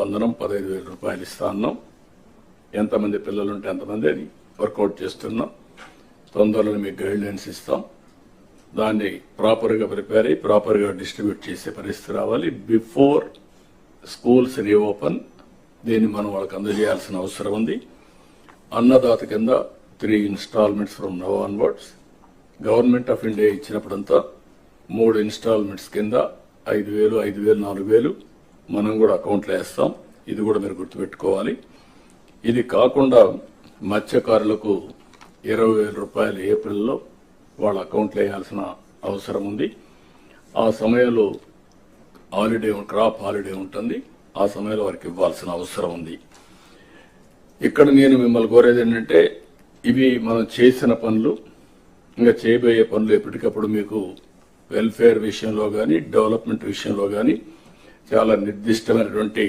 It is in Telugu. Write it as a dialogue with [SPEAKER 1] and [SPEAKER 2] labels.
[SPEAKER 1] వందనం పదహైదు వేల రూపాయలు ఇస్తా ఉన్నాం ఎంతమంది పిల్లలు ఉంటే ఎంతమంది అది వర్కౌట్ చేస్తున్నాం. తొందరలో మీకు గైడ్లైన్స్ ఇస్తాం. దాన్ని ప్రాపర్గా ప్రిపేర్ అయ్యి ప్రాపర్గా డిస్ట్రిబ్యూట్ చేసే పరిస్థితి రావాలి. బిఫోర్ స్కూల్స్ రీఓపెన్ దీన్ని మనం వాళ్ళకి అందజేయాల్సిన అవసరం ఉంది. అన్నదాత కింద three installments from now onwards. Government of India ఇచ్చినప్పుడంతా మూడు ఇన్స్టాల్మెంట్స్ కింద ఐదు వేలు ఐదు వేలు నాలుగు వేలు మనం కూడా అకౌంట్లో వేస్తాం. ఇది కూడా మీరు గుర్తుపెట్టుకోవాలి. ఇది కాకుండా మత్స్యకారులకు ఇరవై వేల రూపాయలు ఏప్రిల్లో వాళ్ళ అకౌంట్లో వేయాల్సిన అవసరం ఉంది. ఆ సమయంలో హాలిడే క్రాప్ హాలిడే ఉంటుంది. ఆ సమయంలో వారికి ఇవ్వాల్సిన అవసరం ఉంది. ఇక్కడ నేను మిమ్మల్ని కోరేది ఏంటంటే ఇవి మనం చేసిన పనులు ఇంకా చేయబోయే పనులు ఎప్పటికప్పుడు మీకు వెల్ఫేర్ విషయంలో కానీ డెవలప్మెంట్ విషయంలో కానీ చాలా నిర్దిష్టమైనటువంటి